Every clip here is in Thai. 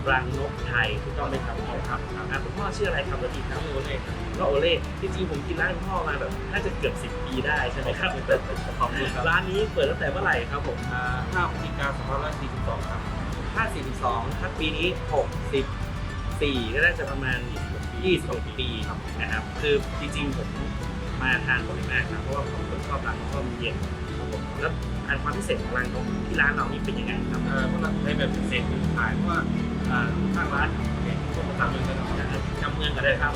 รับรังนกไทยถูกต้องไหมครับคุณพ่อครับอ่าคุณพ่อชื่ออะไรครับสวัสดีครับโอเล่ก็โอเล่จริงๆผมกินร้านคุณพ่อมาแบบน่าจะเกือบ 10 ปีได้ใช่ไหมครับขอบคุณครับ ร้านนี้เปิดตั้งแต่เมื่อไหร่ครับผมอ่า5พฤศจิกายน2542 ครับ542ถ้าปีนี้ 64 ก็น่าจะประมาณ26ปีนะครับ คือจริงๆผมมาทานบ่อยมากครับเพราะว่าผมชอบร้านนกข้าวมันเย็นครับผม แล้วอันความพิเศษของร้านนกที่ร้านเรานี่เป็นยังไงครับเอ่อพวกเราใช้แบบพิเศษขายเพราะว่าอ่าข้างร้านเนี่ยพวกเราทำเองกันเนาะจำเมืองก็ได้ครับ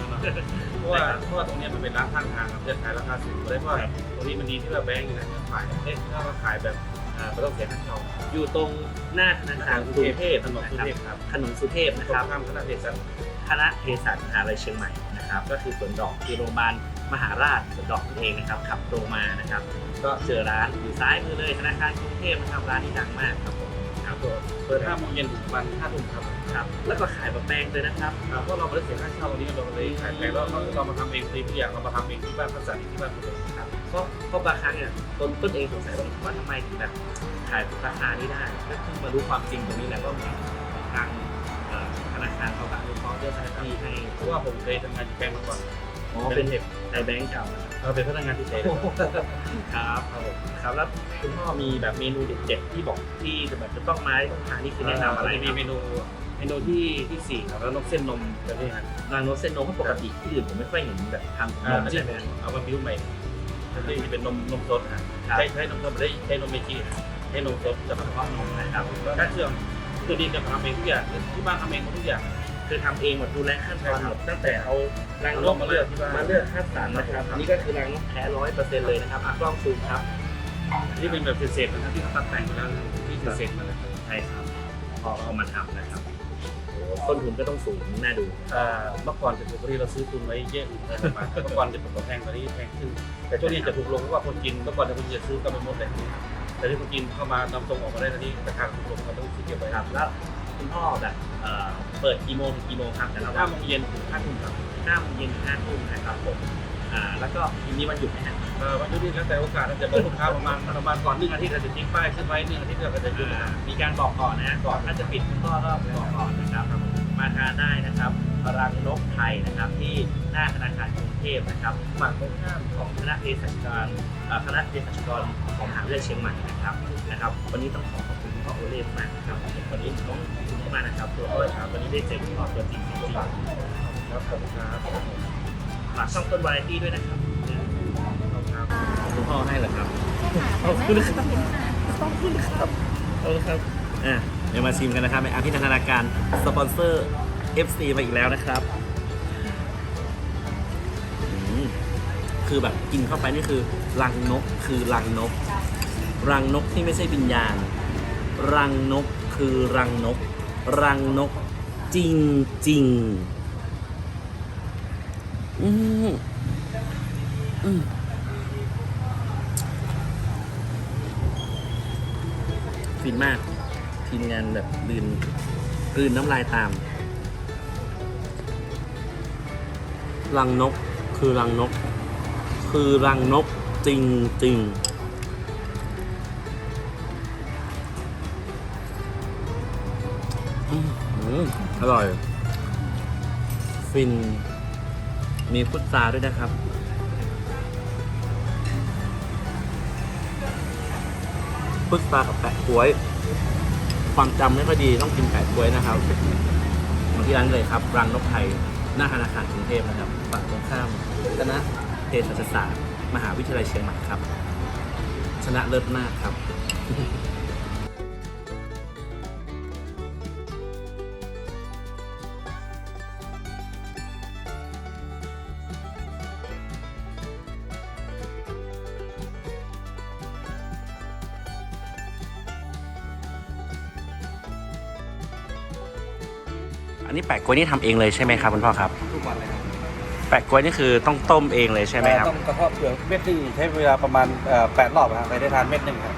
เพราะว่าเพราะว่าตรงเนี้ยมันเป็นร้านข้างทางครับจะขายราคาสูงเลยเพราะว่าตรงนี้มันดีที่ว่าแบงก์อยู่นะขายเอ๊ะถ้าเราขายแบบอ่าไม่ต้องเสียค่าเช่าอยู่ตรงหน้าธนาคารกรุงเทพถนนสุเทพครับถนนสุเทพตนะรครังบข้ามคณะเภสัชคณะเภสัชมหาลัยเชียงใหม่นะครับ ก็คือสวนดอกคือโรงพยาบาล มหาราชสวนดอกนั่นเองนะครับขับตรงมานะครับ ก็เจอร้านอยู่ซ้ายมือเลยธนาคารกรุงเทพนะครับร้านนี้ดังมากครับผมครับผมเปิด5โมงเย็นถึงประมาณ5ทุ่มครับครับแล้วก็ขายบะแป้งด้วยนะครับอ่าเพราะเราไม่ได้เสียค่าเช่าตรงนี้เราเลยขายแพงแล้วเรามาทำเองทุกอย่างเรามาทำเองที่บ้านพัสดุที่บ้านหมดเลยครับก็ก็บางครั้งเนี่ยต้นต้นเองสงสัยว่าว่าทำไมถึงแบบขายราคานี้ได้ก็เพิ่งมารู้ความจริงตรงนี้แหละว่ามีทางเอ่อธนาคารเขาก็อนุเคราะห์เรื่องสถานที่ให้เพราะว่าผมเคยทำงานที่แบงก์มาก่อน อ๋อเป็นในแบงก์เก่านะครับเราเป็นพนักงานที่เฉยครับครับผมครับแล้วคุณพ่อมีแบบเมนูเด็ดๆที่บอกที่จะแบบจะต้องมาต้องทานนี่คือแนะนำอะไรมีมีเมนูเมนูที่ที่สี่ครับแล้วนกเส้นนมแบบนี้ครับรางโนตเส้นนมเพราะปกติที่อื่นผมไม่ค่อยเห็นแบบทำนอ่ามอันนี้ใช่ไหผมมเอามาบิ้วใหม่อันนี้จะเป็นนมนมสดฮะครับใช้ใช้นมสดไม่ได้ใช้นมเมจิใช้นมสดจะมาเฉพาะนมนะครับก็เครื่องคือดีจะทำเองทุกอย่างที่บ้านทำเองหมดทุกอย่าง คือทำเองหมดดูแลขั้นตอนหมดตั้งแต่เอารางนกมาเลือกที่บ้านมาเลือกคัดสรรนะครับอันนี้ก็คือรางนกแท้ร้อยเปอร์เซ็นต์เลยนะครับอะกล้องซูมครับอันนี้เป็นแบบเศษๆนะครับที่เขาตัดแต่งไปแล้วที่เศษๆมาเลยครับใช่ครับพอเอามาทำนะครับโอ้ต้นทุนก็ต้องสูงน่าดูอ่าเมื่อก่อนจะถูกกว่านี้เราซื้อตุนไว้เยอะประมาณเมื่อก่อนจะแพงกว่านี้แพงขึ้น แต่ช่วงนี้จะถูกลงเพราะว่าคนจีนเมื่อก่อนเนี่ยคนจีนจะซื้อกันไปหมดเลยแต่ที่คนจีนเข้ามานำส่งออกมาได้ตอนนี้ราคาถูกลงมันต้องซื้อเก็บไว้ครับแล้ว คุณพ่อแบบเอ่อเปิดกี่โมงถึงกี่โมงครับแต่ละวัห้านโมงเย็นถึงห้าทุ่มครับห้าโมงเย็นถึงห้าทุ่มนะครับผมอ่าแล้วก็มีวันหยุดไหมฮะเอ่อวันหยุดนี่แล้วแต่โอกาสอาจจะบอกลูกค้าประมาณประมาณก่อนหนึ่งอาทิตย์อาจจะทิ้งป้ายขึ้นไว้หนึ่งอาทิตย์ก็จะหยุดนะครับมีการบอกก่อนนะก่อนถ้าจะปิดคุณพ่อก็บอกก่อนนะครับ มาทานได้นะครับรังนกไทยนะครับที่หน้าธนาคารกรุงเทพนะครับฝั่งตรงข้ามของคณะเภสัชกรเอ่อคณะเภสัชกรของมหาวิทยาลัยเชียงใหม่นะครับนะครับ วันนี้ต้องขอขอบคุณคุณพ่อโอเล่มากนะครับวันนี้ต้องขอบคุณมากๆนะครับตัวโอเล่ครับวันนี้ได้เจอคุณพ่อตัวจริงจริงๆครับขอบคุณครับฝากช่องต้นวาไรตี้ด้วยนะครับครับคุณพ่อให้เหรอครับขอบคุณค่ะขอบคุณครับเอาละครับอะเดี๋ยวมาชิมกันนะครับในอาพิธนาการสปอนเซอร์ FC มาอีกแล้วนะครับ คือแบบกินเข้าไปนี่คือรังนกคือรังนก รังนกที่ไม่ใช่วิญญาณ รังนกคือรังนก รังนกจริงจริงอืมอืมฟินมาก ทีมงานแบบลืนกลืนน้ำลายตาม รังนกคือรังนก คือรังนกจริงจริงอื้อหืออร่อย ฟิน มีพุทราด้วยนะครับพุทรากับแปะกล้วย ความจำไม่ค่อยดีต้องกินแปดกล้วยนะครับมาที่ร้านเลยครับร้านกไทยหน้าธนาคารกรุงเทพนะครับฝั่งตรงข้ามคณะเภสัชศาสตร์มหาวิทยาลัยเชียงใหม่ครับ ชนะเลิศมากครับ อันนี้แปะกล้วยนี่ทำเองเลยใช่ไหมครับคุณพ่อครับ ทุกวันเลยครับแปะกล้วยนี่คือต้องต้มเองเลยใช่ไหมครับ ต้องกระเทาะเปลือกเม็ดนี่ใช้เวลาประมาณเอ่อแปดรอบนะครับไปได้ทานเม็ดหนึ่งครับ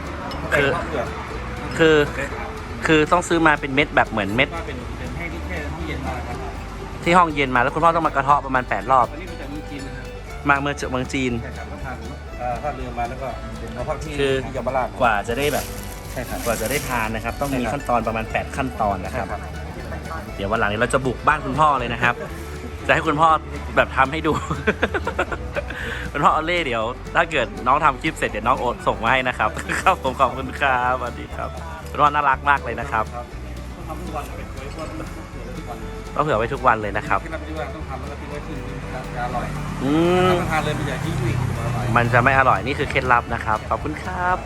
คือกระเทาะเปลือกคือ คือต้องซื้อมาเป็นเม็ดแบบเหมือนเม็ดว่าเป็นเป็นแห้งที่แช่ห้องเย็นมาครับที่ห้องเย็นมาแล้วคุณพ่อต้องมากระเทาะประมาณ 8 รอบ อันนี้มาจากเมืองจีนนะครับมาเมื่อจากเมืองจีนใช่ครับก็ทานเอ่อทานเรือมาแล้วก็มาพักที่คือ ที่เยาวราชกว่าจะได้แบบช่ครับ กว่าจะได้ทานนะครับ ต้องมีใช่ครับ ขั้นตอนประมาณ 8 ขั้นตอนนะครับ ใช่ครับ เดี๋ยววันหลังนี้เราจะบุกบ้านคุณพ่อเลยนะครับ จะให้คุณพ่อแบบทำให้ดู คุณพ่อเอาเล่เดี๋ยว ถ้าเกิดน้องทำคลิปเสร็จเดี๋ยวน้องโอ๊ตส่งมาให้นะครับ ครับผมขอบคุณครับสวัสดีครับคุณพ่อน่ารักมากเลยนะครับต้องทำทุกวันเป็นไว้ทุกวันทุกวันต้องเผื่อไว้ทุกวันเลยนะครับที่เราไม่ได้ว่าต้องทำแล้วก็ทิ้งไว้คืนนึงจะอร่อยอืมรับประทานเลยมันอย่าทิ้งอีกอร่อยมันจะไม่อร่อยนี่คือเคล็ดลับนะครับ ขอบคุณครับ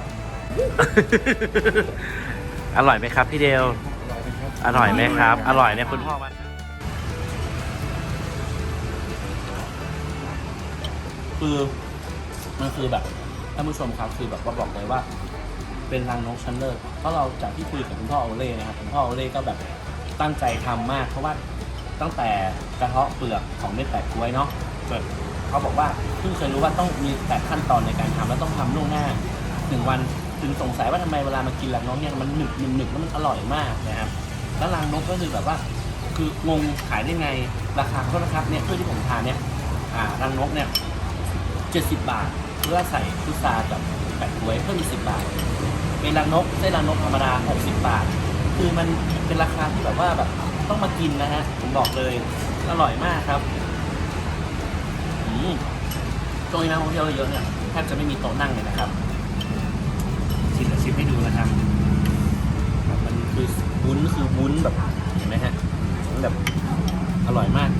อร่อยไหมครับพี่เดล อร่อยไหมครับ อร่อยเนี่ยคุณพ่อมันคือมันคือแบบท่านผู้ชมครับคือแบบว่าบอกเลยว่า เป็นรังนกชั้นเลิศเพราะเราจากที่คุยกับคุณพ่อโอเล่นะครับคุณพ่อโอเล่ก็แบบตั้งใจทำมาก เพราะว่าตั้งแต่กระเทาะเปลือกของเม็ดแปะกล้วยเนาะเขาบอกว่าเพิ่งเคยรู้ว่าต้องมีแปดขั้นตอนในการทำแล้วต้องทำล่วงหน้าหนึ่งวันถึงสงสัยว่าทำไมเวลามากินรังนกเนี่ยมันหนึบหนึบหนึบแล้วมันอร่อยมากนะครับ แล้วรังนกก็คือแบบว่า คืองงขายได้ไง ราคาก็นะครับเนี่ยเพื่อที่ผมทานเนี่ยอ่ารังนกเนี่ยเจ็ดสิบบาทเพื่อใส่พุทรากับแปะกล้วยเพิ่มอีกสิบบาท เป็นรังนกไส้รังนกธรรมดา60บบาท คือมันเป็นราคาที่แบบว่าแบบต้องมากินนะฮะผมบอกเลยอร่อยมากครับอืมช่วงนี้นักท่องเที่ยวเยอะเนี่ยแทบจะไม่มีโต๊ะนั่งเลยนะครับ ชิมเดี๋ยวชิมให้ดูนะครับ คือวุ้นคือวุ้นแบบเห็นไหมฮะแบบอร่อยมาก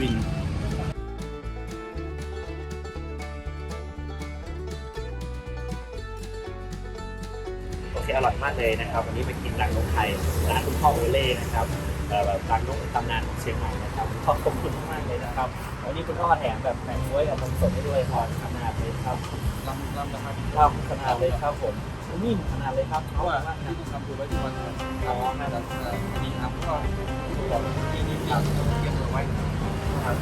บินโอเคอร่อยมากเลยนะครับ วันนี้ไปกินรังนกไทยร้านคุณพ่อโอเล่นะครับแบบรังนกตำนานของเชียงใหม่นะครับขอบคุณมากๆเลยนะครับวันนี้คุณพ่อแถมแบบแปะกล้วยกับนมสดให้ด้วยพอขนาเลยครับ ลำลำนะครับครับขนาดเลยครับผมนี่ขนาดเลยครับเพราะว่าที่ต้องทำคือไว้ทุกวันครับอ๋อนะคแต่รับอันนี้ทำก็บอกที่นี่ที่เตรียมไว้ครับ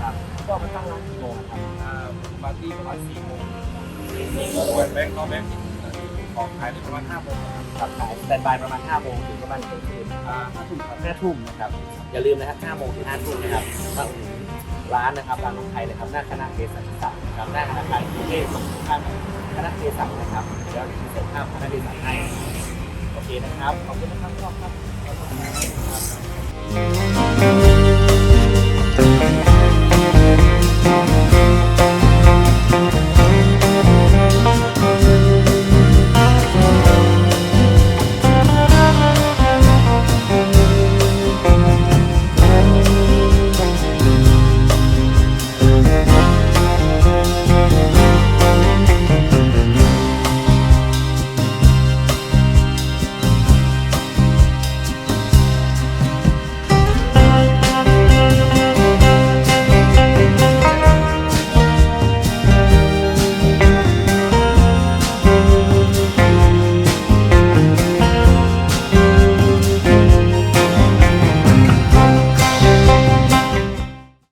ครับก็มาตั้งร้านกี่โมงครับปาร์ตี้ประมาณสี่โมงแบงค์แบงค์เขาแบงค์ของขายประมาณห้าโมงครับขายสแตนบายประมาณ5โมงถึงประมาณเที่ยงคืนห้าทุ่มครับ5ทุ่มนะครับ อย่าลืมนะครับ5โมงถึง5ทุ่มนะครับร้านนะครับร้านนมไทยนะครับหน้าคณะเภสัชศาสตร์ ครับหน้าธนาคารกรุงเทพตรงข้ามคณะเภสัชนะครับเดี๋ยวจะเซ็นภาพคณะเภสัชให้โอเคนะครับ ขอบคุณนะครับพ่อครับ